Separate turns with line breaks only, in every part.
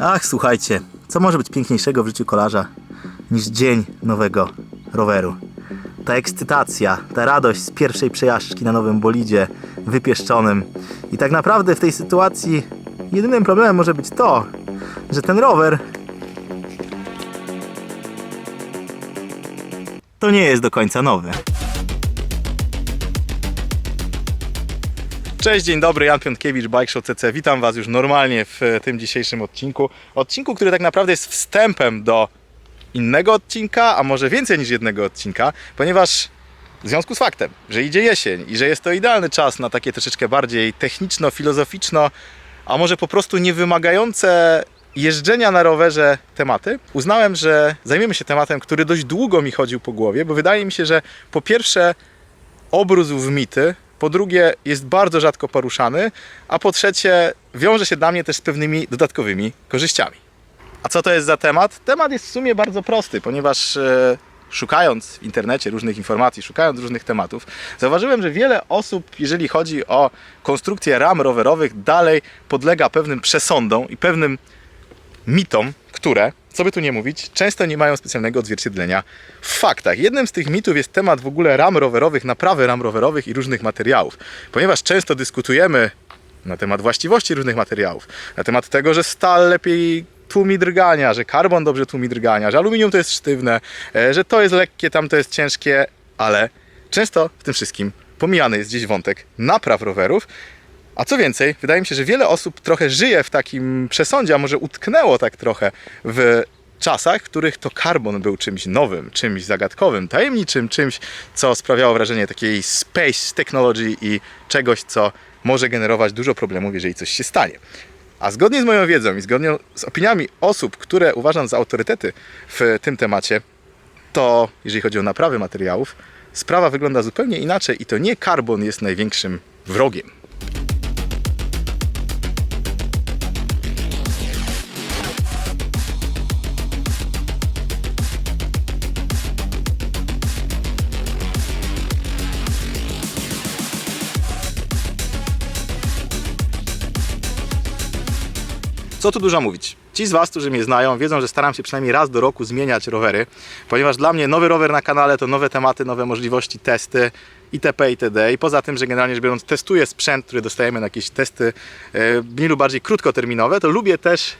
Ach, słuchajcie, co może być piękniejszego w życiu kolarza niż dzień nowego roweru? Ta ekscytacja, ta radość z pierwszej przejażdżki na nowym bolidzie wypieszczonym. I tak naprawdę w tej sytuacji jedynym problemem może być to, że ten rower to nie jest do końca nowy. Cześć, dzień dobry, Jan Piątkiewicz, Bike Show CC. Witam Was już normalnie w e, tym dzisiejszym odcinku. Odcinku, który tak naprawdę jest wstępem do innego odcinka, a może więcej niż jednego odcinka, ponieważ w związku z faktem, że idzie jesień i że jest to idealny czas na takie troszeczkę bardziej techniczno-filozoficzno, a może po prostu niewymagające jeżdżenia na rowerze tematy, uznałem, że zajmiemy się tematem, który dość długo mi chodził po głowie, bo wydaje mi się, że po pierwsze obrósł w mity, po drugie jest bardzo rzadko poruszany, a po trzecie wiąże się dla mnie też z pewnymi dodatkowymi korzyściami. A co to jest za temat? Temat jest w sumie bardzo prosty, ponieważ e, szukając w internecie różnych informacji, szukając różnych tematów, zauważyłem, że wiele osób, jeżeli chodzi o konstrukcję ram rowerowych, dalej podlega pewnym przesądom i pewnym mitom, które, co by tu nie mówić, często nie mają specjalnego odzwierciedlenia w faktach. Jednym z tych mitów jest temat w ogóle ram rowerowych, naprawy ram rowerowych i różnych materiałów. Ponieważ często dyskutujemy na temat właściwości różnych materiałów, na temat tego, że stal lepiej tłumi drgania, że karbon dobrze tłumi drgania, że aluminium to jest sztywne, e, że to jest lekkie, tam to jest ciężkie, ale często w tym wszystkim pomijany jest gdzieś wątek napraw rowerów, a co więcej, wydaje mi się, że wiele osób trochę żyje w takim przesądzie, a może utknęło tak trochę w czasach, w których to karbon był czymś nowym, czymś zagadkowym, tajemniczym, czymś, co sprawiało wrażenie takiej space technology i czegoś, co może generować dużo problemów, jeżeli coś się stanie. A zgodnie z moją wiedzą i zgodnie z opiniami osób, które uważam za autorytety w tym temacie, to jeżeli chodzi o naprawy materiałów, sprawa wygląda zupełnie inaczej i to nie karbon jest największym wrogiem. Co tu dużo mówić? Ci z Was, którzy mnie znają, wiedzą, że staram się przynajmniej raz do roku zmieniać rowery, ponieważ dla mnie nowy rower na kanale to nowe tematy, nowe możliwości, testy itp. itd. I poza tym, że generalnie rzecz biorąc testuję sprzęt, który dostajemy na jakieś testy e, mniej lub bardziej krótkoterminowe, to lubię też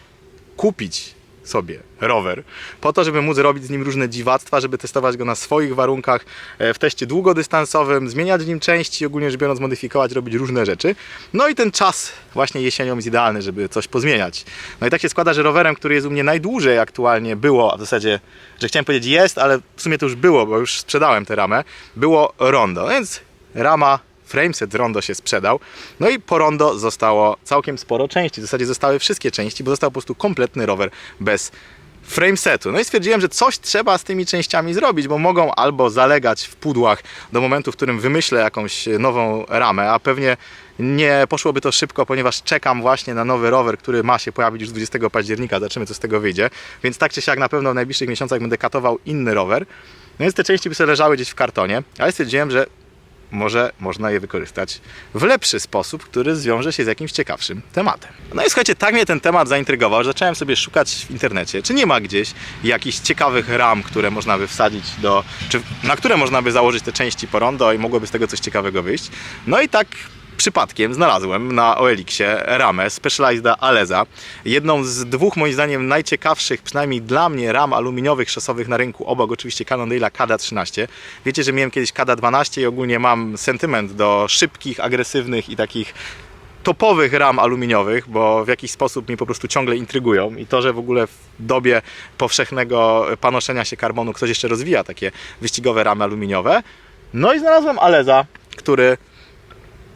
kupić sobie rower, po to, żeby móc robić z nim różne dziwactwa, żeby testować go na swoich warunkach e, w teście długodystansowym, zmieniać w nim części, ogólnie rzecz biorąc modyfikować, robić różne rzeczy. No i ten czas właśnie jesienią jest idealny, żeby coś pozmieniać. No i tak się składa, że rowerem, który jest u mnie najdłużej aktualnie było, a w zasadzie, że chciałem powiedzieć jest, ale w sumie to już było, bo już sprzedałem tę ramę, było Rondo, więc rama frameset Rondo się sprzedał. No i po Rondo zostało całkiem sporo części. W zasadzie zostały wszystkie części, bo został po prostu kompletny rower bez framesetu. No i stwierdziłem, że coś trzeba z tymi częściami zrobić, bo mogą albo zalegać w pudłach do momentu, w którym wymyślę jakąś nową ramę, a pewnie nie poszłoby to szybko, ponieważ czekam właśnie na nowy rower, który ma się pojawić już 20 października. Zobaczymy, co z tego wyjdzie. Więc tak czy siak na pewno w najbliższych miesiącach będę katował inny rower. No więc te części by sobie leżały gdzieś w kartonie, ale stwierdziłem, że może można je wykorzystać w lepszy sposób, który zwiąże się z jakimś ciekawszym tematem. No i słuchajcie, tak mnie ten temat zaintrygował, że zacząłem sobie szukać w internecie, czy nie ma gdzieś jakichś ciekawych ram, które można by wsadzić do, czy na które można by założyć te części po rondo i mogłoby z tego coś ciekawego wyjść. No i tak przypadkiem znalazłem na OLX-ie ramę Specialized Aleza. Jedną z dwóch moim zdaniem najciekawszych, przynajmniej dla mnie, ram aluminiowych szosowych na rynku. Obok oczywiście Cannondale'a KD 13. Wiecie, że miałem kiedyś KD 12 i ogólnie mam sentyment do szybkich, agresywnych i takich topowych ram aluminiowych, bo w jakiś sposób mnie po prostu ciągle intrygują i to, że w ogóle w dobie powszechnego panoszenia się karbonu ktoś jeszcze rozwija takie wyścigowe ramy aluminiowe. No i znalazłem Aleza, który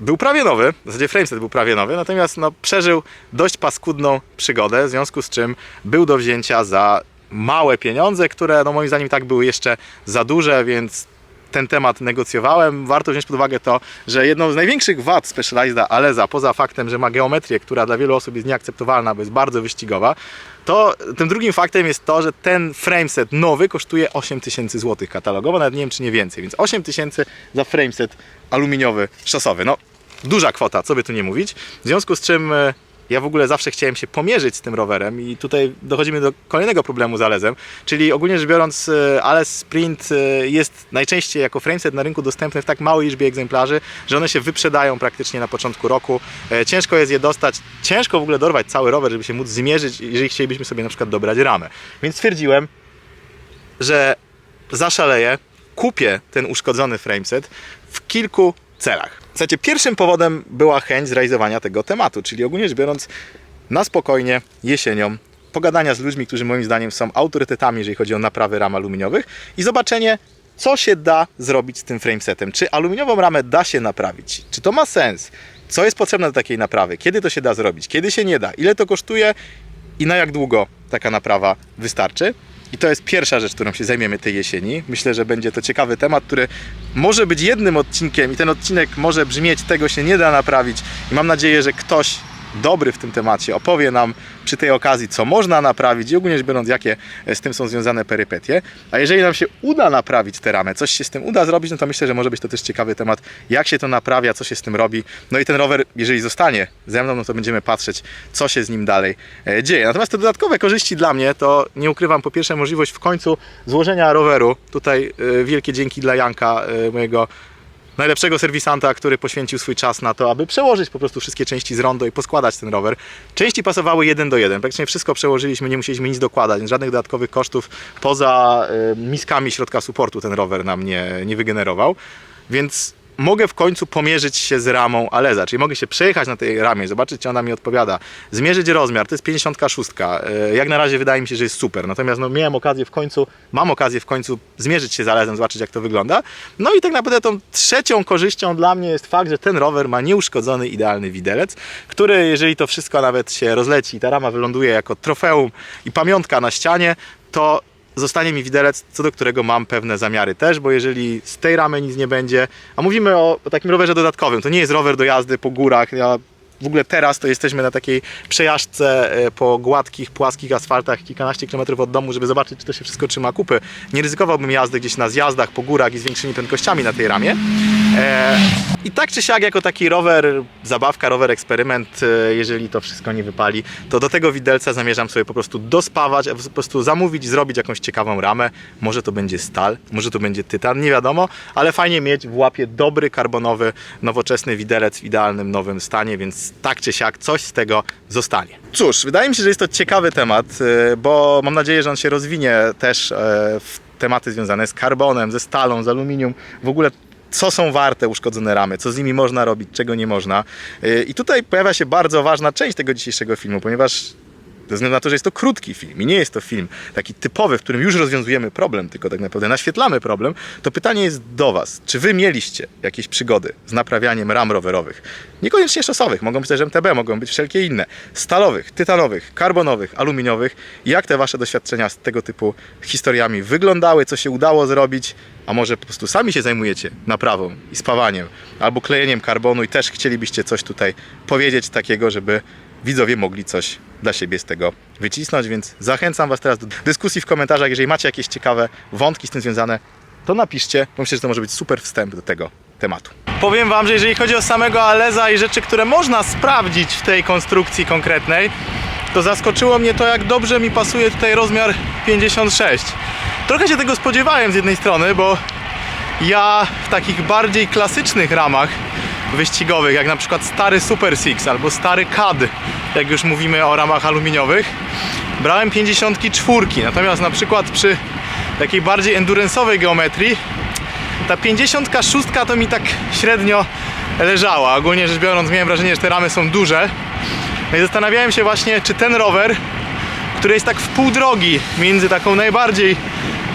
był prawie nowy, w zasadzie frameset był prawie nowy, natomiast no, przeżył dość paskudną przygodę, w związku z czym był do wzięcia za małe pieniądze, które no, moim zdaniem tak były jeszcze za duże, więc ten temat negocjowałem. Warto wziąć pod uwagę to, że jedną z największych wad Specialized Aleza, poza faktem, że ma geometrię, która dla wielu osób jest nieakceptowalna, bo jest bardzo wyścigowa, to tym drugim faktem jest to, że ten frameset nowy kosztuje 8000 zł katalogowo, nawet nie wiem czy nie więcej, więc 8000 za frameset aluminiowy, szosowy. No, duża kwota, co by tu nie mówić. W związku z czym e, ja w ogóle zawsze chciałem się pomierzyć z tym rowerem i tutaj dochodzimy do kolejnego problemu z Alezem, czyli ogólnie rzecz biorąc e, Ales Sprint e, jest najczęściej jako frameset na rynku dostępny w tak małej liczbie egzemplarzy, że one się wyprzedają praktycznie na początku roku. Ciężko jest je dostać, ciężko w ogóle dorwać cały rower, żeby się móc zmierzyć, jeżeli chcielibyśmy sobie na przykład dobrać ramę. Więc stwierdziłem, że zaszaleję, kupię ten uszkodzony frameset w kilku celach. Słuchajcie, pierwszym powodem była chęć zrealizowania tego tematu, czyli ogólnie rzecz biorąc na spokojnie jesienią pogadania z ludźmi, którzy moim zdaniem są autorytetami, jeżeli chodzi o naprawy ram aluminiowych i zobaczenie, co się da zrobić z tym framesetem. Czy aluminiową ramę da się naprawić? Czy to ma sens? Co jest potrzebne do takiej naprawy? Kiedy to się da zrobić? Kiedy się nie da? Ile to kosztuje? I na jak długo taka naprawa wystarczy? I to jest pierwsza rzecz, którą się zajmiemy tej jesieni. Myślę, że będzie to ciekawy temat, który może być jednym odcinkiem i ten odcinek może brzmieć tego się nie da naprawić. I mam nadzieję, że ktoś dobry w tym temacie opowie nam przy tej okazji, co można naprawić i ogólnie rzecz biorąc, jakie z tym są związane perypetie. A jeżeli nam się uda naprawić tę ramę, coś się z tym uda zrobić, no to myślę, że może być to też ciekawy temat, jak się to naprawia, co się z tym robi. No i ten rower, jeżeli zostanie ze mną, no to będziemy patrzeć, co się z nim dalej e, dzieje. Natomiast te dodatkowe korzyści dla mnie, to nie ukrywam, po pierwsze możliwość w końcu złożenia roweru. Tutaj e, wielkie dzięki dla Janka, e, mojego najlepszego serwisanta, który poświęcił swój czas na to, aby przełożyć po prostu wszystkie części z rondo i poskładać ten rower. Części pasowały jeden do jeden. Praktycznie wszystko przełożyliśmy, nie musieliśmy nic dokładać, żadnych dodatkowych kosztów poza y, miskami środka supportu ten rower nam nie, nie wygenerował. Więc mogę w końcu pomierzyć się z ramą Aleza, czyli mogę się przejechać na tej ramie, zobaczyć, czy ona mi odpowiada, zmierzyć rozmiar, to jest 56. E, Jak na razie wydaje mi się, że jest super, natomiast no, miałem okazję w końcu, mam okazję w końcu zmierzyć się z Alezem, zobaczyć, jak to wygląda. No i tak naprawdę tą trzecią korzyścią dla mnie jest fakt, że ten rower ma nieuszkodzony, idealny widelec, który, jeżeli to wszystko nawet się rozleci, ta rama wyląduje jako trofeum i pamiątka na ścianie, to zostanie mi widelec, co do którego mam pewne zamiary też, bo jeżeli z tej ramy nic nie będzie, a mówimy o, takim rowerze dodatkowym, to nie jest rower do jazdy po górach, ja w ogóle teraz to jesteśmy na takiej przejażdżce e, po gładkich, płaskich asfaltach kilkanaście kilometrów od domu, żeby zobaczyć, czy to się wszystko trzyma kupy. Nie ryzykowałbym jazdy gdzieś na zjazdach, po górach i z większymi prędkościami na tej ramie. E, I tak czy siak, jako taki rower, zabawka, rower eksperyment, e, jeżeli to wszystko nie wypali, to do tego widelca zamierzam sobie po prostu dospawać, po prostu zamówić, zrobić jakąś ciekawą ramę. Może to będzie stal, może to będzie tytan, nie wiadomo, ale fajnie mieć w łapie dobry, karbonowy, nowoczesny widelec w idealnym, nowym stanie, więc tak czy siak coś z tego zostanie. Cóż, wydaje mi się, że jest to ciekawy temat, e, bo mam nadzieję, że on się rozwinie też e, w tematy związane z karbonem, ze stalą, z aluminium, w ogóle co są warte uszkodzone ramy, co z nimi można robić, czego nie można. Yy, I tutaj pojawia się bardzo ważna część tego dzisiejszego filmu, ponieważ ze względu na to, że jest to krótki film i nie jest to film taki typowy, w którym już rozwiązujemy problem, tylko tak naprawdę naświetlamy problem, to pytanie jest do Was. Czy Wy mieliście jakieś przygody z naprawianiem ram rowerowych? Niekoniecznie szosowych, mogą być też MTB, mogą być wszelkie inne. Stalowych, tytanowych, karbonowych, aluminiowych. Jak te Wasze doświadczenia z tego typu historiami wyglądały, co się udało zrobić? A może po prostu sami się zajmujecie naprawą i spawaniem albo klejeniem karbonu i też chcielibyście coś tutaj powiedzieć takiego, żeby widzowie mogli coś dla siebie z tego wycisnąć, więc zachęcam Was teraz do dyskusji w komentarzach. Jeżeli macie jakieś ciekawe wątki z tym związane, to napiszcie, bo myślę, że to może być super wstęp do tego tematu. Powiem Wam, że jeżeli chodzi o samego Aleza i rzeczy, które można sprawdzić w tej konstrukcji konkretnej, to zaskoczyło mnie to, jak dobrze mi pasuje tutaj rozmiar 56. Trochę się tego spodziewałem z jednej strony, bo ja w takich bardziej klasycznych ramach wyścigowych, jak na przykład stary Super Six albo stary CAD, jak już mówimy o ramach aluminiowych, brałem 54. Natomiast na przykład przy takiej bardziej endurance'owej geometrii ta 56 to mi tak średnio leżała. Ogólnie rzecz biorąc miałem wrażenie, że te ramy są duże. No i zastanawiałem się właśnie, czy ten rower, który jest tak w pół drogi między taką najbardziej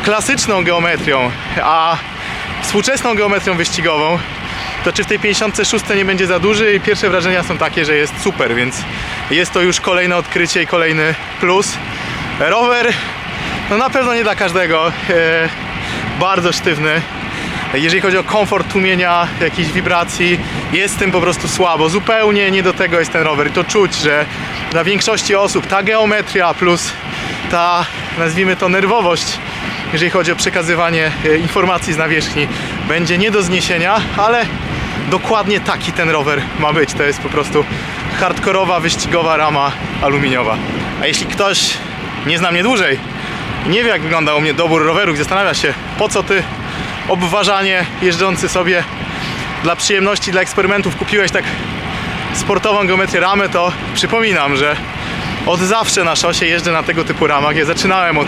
klasyczną geometrią, a współczesną geometrią wyścigową, to czy w tej 56 nie będzie za duży i pierwsze wrażenia są takie, że jest super, więc jest to już kolejne odkrycie i kolejny plus. Rower, no na pewno nie dla każdego, e, bardzo sztywny. Jeżeli chodzi o komfort tłumienia jakichś wibracji, jest tym po prostu słabo. Zupełnie nie do tego jest ten rower. I to czuć, że dla większości osób ta geometria plus ta, nazwijmy to, nerwowość, jeżeli chodzi o przekazywanie e, informacji z nawierzchni, będzie nie do zniesienia, ale dokładnie taki ten rower ma być. To jest po prostu hardkorowa, wyścigowa rama aluminiowa. A jeśli ktoś nie zna mnie dłużej nie wie jak wygląda u mnie dobór rowerów i zastanawia się po co ty obważanie jeżdżący sobie dla przyjemności, dla eksperymentów kupiłeś tak sportową geometrię ramy, to przypominam, że od zawsze na szosie jeżdżę na tego typu ramach. Ja zaczynałem od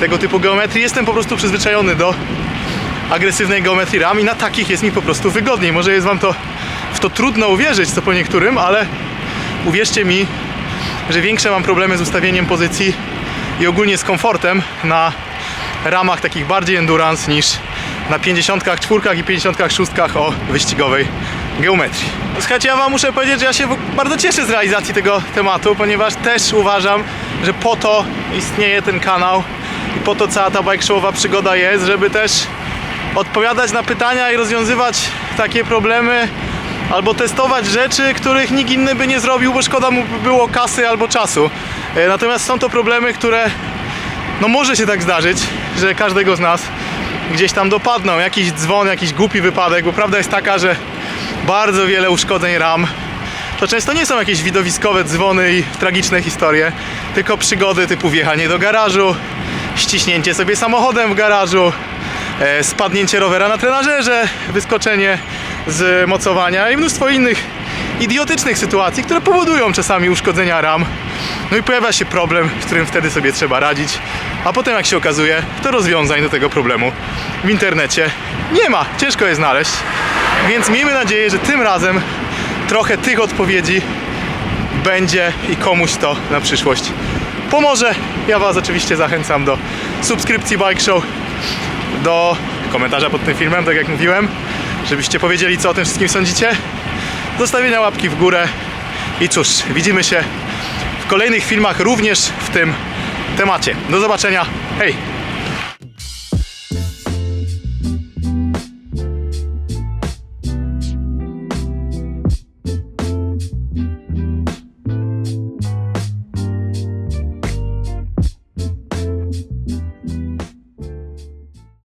tego typu geometrii. Jestem po prostu przyzwyczajony do agresywnej geometrii ram i na takich jest mi po prostu wygodniej. Może jest wam to w to trudno uwierzyć, co po niektórym, ale uwierzcie mi, że większe mam problemy z ustawieniem pozycji i ogólnie z komfortem na ramach takich bardziej endurance niż na 54 i 56 o wyścigowej geometrii. Słuchajcie, ja wam muszę powiedzieć, że ja się bardzo cieszę z realizacji tego tematu, ponieważ też uważam, że po to istnieje ten kanał i po to cała ta bike showowa przygoda jest, żeby też odpowiadać na pytania i rozwiązywać takie problemy albo testować rzeczy, których nikt inny by nie zrobił, bo szkoda mu by było kasy albo czasu. E, Natomiast są to problemy, które no może się tak zdarzyć, że każdego z nas gdzieś tam dopadną. Jakiś dzwon, jakiś głupi wypadek, bo prawda jest taka, że bardzo wiele uszkodzeń ram to często nie są jakieś widowiskowe dzwony i tragiczne historie, tylko przygody typu wjechanie do garażu, ściśnięcie sobie samochodem w garażu, spadnięcie rowera na trenażerze, wyskoczenie z mocowania i mnóstwo innych idiotycznych sytuacji, które powodują czasami uszkodzenia ram. No i pojawia się problem, z którym wtedy sobie trzeba radzić, a potem jak się okazuje, to rozwiązań do tego problemu w internecie nie ma, ciężko je znaleźć. Więc miejmy nadzieję, że tym razem trochę tych odpowiedzi będzie i komuś to na przyszłość pomoże. Ja Was oczywiście zachęcam do subskrypcji Bike Show, do komentarza pod tym filmem, tak jak mówiłem, żebyście powiedzieli, co o tym wszystkim sądzicie, zostawienia łapki w górę i cóż, widzimy się w kolejnych filmach również w tym temacie. Do zobaczenia, hej!